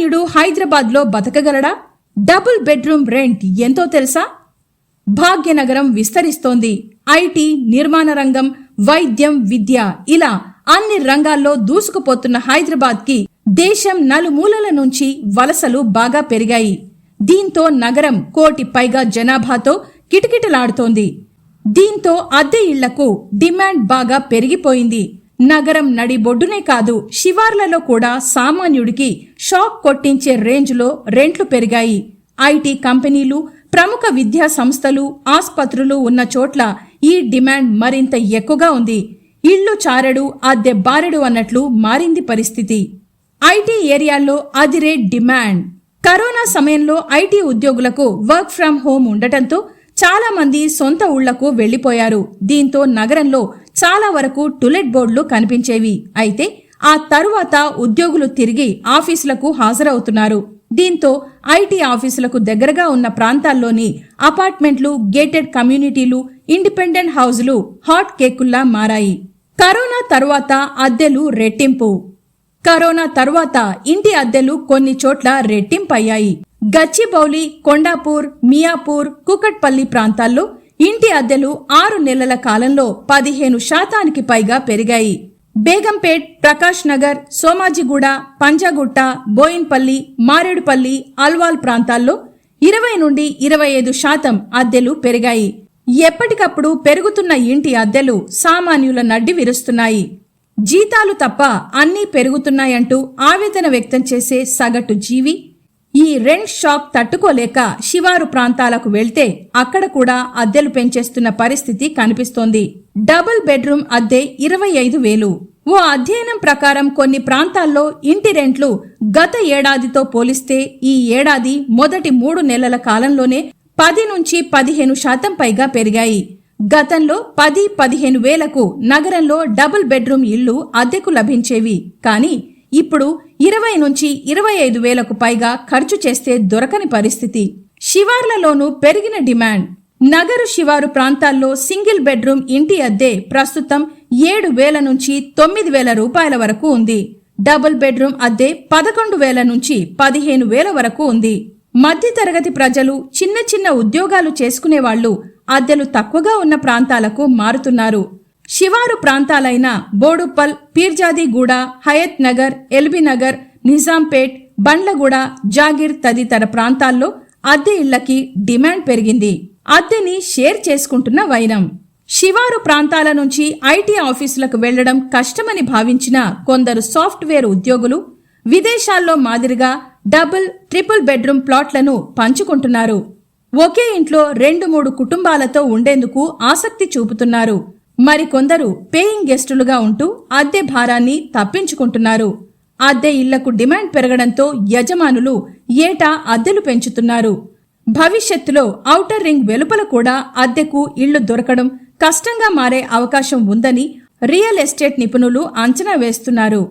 సామాన్యుడు హైదరాబాద్లో బతకగలడా? Double bedroom rent ఎంతో తెలుసా? భాగ్యనగరం విస్తరిస్తోంది. ఐటీ నిర్మాణ రంగం వైద్యం విద్య ఇలా అన్ని రంగాల్లో దూసుకుపోతున్న హైదరాబాద్కి దేశం నలుమూలల నుంచి వలసలు బాగా పెరిగాయి. దీంతో నగరం కోటి పైగా జనాభాతో కిటకిటలాడుతోంది. దీంతో అద్దె ఇళ్ళకు డిమాండ్ బాగా పెరిగిపోయింది. నగరం నడిబొడ్డునే కాదు శివార్లలో కూడా సామాన్యుడికి షాక్ కొట్టించే రేంజ్లో రెంట్లు పెరిగాయి. ఐటీ కంపెనీలు ప్రముఖ విద్యా సంస్థలు ఆస్పత్రులు ఉన్న చోట్ల ఈ డిమాండ్ మరింత ఎక్కువగా ఉంది. ఇళ్ళు చారెడు అద్దె బారెడు అన్నట్లు మారింది పరిస్థితి. ఐటీ ఏరియాల్లో అదిరే డిమాండ్. కరోనా సమయంలో ఐటీ ఉద్యోగులకు వర్క్ ఫ్రం హోం ఉండటంతో చాలా మంది సొంత ఊళ్ళకు వెళ్ళిపోయారు దీంతో నగరంలో చాలా వరకు టులెట్ బోర్డులు కనిపించేవి. అయితే ఆ తరువాత ఉద్యోగులు తిరిగి ఆఫీసులకు హాజరవుతున్నారు. దీంతో ఐటీ ఆఫీసులకు దగ్గరగా ఉన్న ప్రాంతాల్లోని అపార్ట్మెంట్లు గేటెడ్ కమ్యూనిటీలు ఇండిపెండెంట్ హౌజులు హాట్ కేకుల్లా మారాయి. కరోనా తరువాత అద్దెలు రెట్టింపు. కరోనా తరువాత ఇంటి అద్దెలు కొన్ని చోట్ల రెట్టింపయ్యాయి. గచ్చిబౌలి కొండాపూర్ మియాపూర్ కుకట్పల్లి ప్రాంతాల్లో ఇంటి అద్దెలు ఆరు నెలల కాలంలో పదిహేను శాతానికి పైగా పెరిగాయి. బేగంపేట్ ప్రకాష్ నగర్ సోమాజిగూడ పంజాగుట్ట బోయిన్పల్లి మారేడుపల్లి అల్వాల్ ప్రాంతాల్లో ఇరవై నుండి ఇరవై ఐదు శాతం అద్దెలు పెరిగాయి. ఎప్పటికప్పుడు పెరుగుతున్న ఇంటి అద్దెలు సామాన్యుల నడ్డి విరుస్తున్నాయి. జీతాలు తప్ప అన్నీ పెరుగుతున్నాయంటూ ఆవేదన వ్యక్తం చేసే సగటు జీవి ఈ రెంట్ షాక్ తట్టుకోలేక శివారు ప్రాంతాలకు వెళ్తే అక్కడ కూడా అద్దెలు పెంచేస్తున్న పరిస్థితి కనిపిస్తోంది. డబుల్ బెడ్రూమ్ అద్దె ఇరవై ఐదు వేలు. ఓ అధ్యయనం ప్రకారం కొన్ని ప్రాంతాల్లో ఇంటి రెంట్లు గత ఏడాదితో పోలిస్తే ఈ ఏడాది మొదటి మూడు నెలల కాలంలోనే పది నుంచి పదిహేను శాతం పైగా పెరిగాయి. గతంలో పది పదిహేను వేలకు నగరంలో డబుల్ బెడ్రూమ్ ఇళ్ళు అద్దెకు లభించేవి. కానీ ఇప్పుడు ఇరవై నుంచి ఇరవై ఐదు వేలకు పైగా ఖర్చు చేస్తే దొరకని పరిస్థితి. శివార్లలోనూ పెరిగిన డిమాండ్. నగరు శివారు ప్రాంతాల్లో సింగిల్ బెడ్రూమ్ ఇంటి అద్దె ప్రస్తుతం ఏడు వేల నుంచి తొమ్మిది వేల రూపాయల వరకు ఉంది. డబుల్ బెడ్రూమ్ అద్దె పదకొండు వేల నుంచి పదిహేను వేల వరకు ఉంది. మధ్యతరగతి ప్రజలు చిన్న చిన్న ఉద్యోగాలు చేసుకునే వాళ్ళు అద్దెలు తక్కువగా ఉన్న ప్రాంతాలకు మారుతున్నారు. శివారు ప్రాంతాలైన బోడుప్పల్ పీర్జాదిగూడ హయత్ నగర్ ఎల్బీనగర్ నిజాంపేట్ బండ్లగూడ జాగిర్ తదితర ప్రాంతాల్లో అద్దె ఇళ్ళకి డిమాండ్ పెరిగింది. అద్దెని షేర్ చేసుకుంటున్న వైనం. శివారు ప్రాంతాల నుంచి ఐటీ ఆఫీసులకు వెళ్ళడం కష్టమని భావించిన కొందరు సాఫ్ట్వేర్ ఉద్యోగులు విదేశాల్లో మాదిరిగా డబుల్ ట్రిపుల్ బెడ్రూమ్ ప్లాట్లను పంచుకుంటున్నారు. ఒకే ఇంట్లో రెండు మూడు కుటుంబాలతో ఉండేందుకు ఆసక్తి చూపుతున్నారు. మరికొందరు పేయింగ్ గెస్టులుగా ఉంటూ అద్దె భారాన్ని తప్పించుకుంటున్నారు. అద్దె ఇళ్ళకు డిమాండ్ పెరగడంతో యజమానులు ఏటా అద్దెలు పెంచుతున్నారు. భవిష్యత్తులో ఔటర్ రింగ్ వెలుపల కూడా అద్దెకు ఇళ్ళు దొరకడం కష్టంగా మారే అవకాశం ఉందని రియల్ ఎస్టేట్ నిపుణులు అంచనా వేస్తున్నారు.